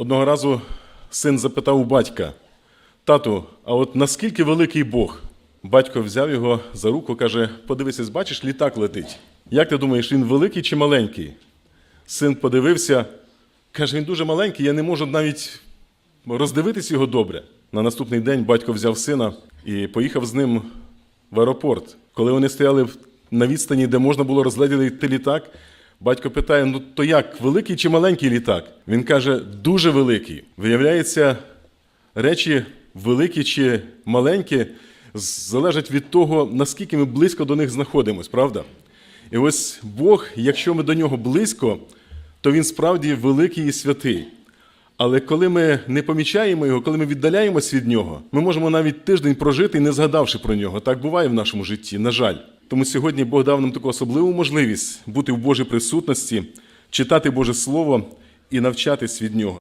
Одного разу син запитав у батька: Тату, а от наскільки великий Бог? Батько взяв його за руку, каже: подивися, бачиш, літак летить. Як ти думаєш, він великий чи маленький? Син подивився, каже, він дуже маленький, я не можу навіть роздивитись його добре. На наступний день батько взяв сина і поїхав з ним в аеропорт. Коли вони стояли на відстані, де можна було розглядіти літак, батько питає: ну то як, великий чи маленький літак? Він каже, дуже великий. Виявляється, речі великі чи маленькі залежать від того, наскільки ми близько до них знаходимось, правда? І ось Бог, якщо ми до нього близько, то він справді великий і святий. Але коли ми не помічаємо його, коли ми віддаляємось від нього, ми можемо навіть тиждень прожити, не згадавши про нього. Так буває в нашому житті, на жаль. Тому сьогодні Бог дав нам таку особливу можливість бути в Божій присутності, читати Боже Слово і навчатись від нього.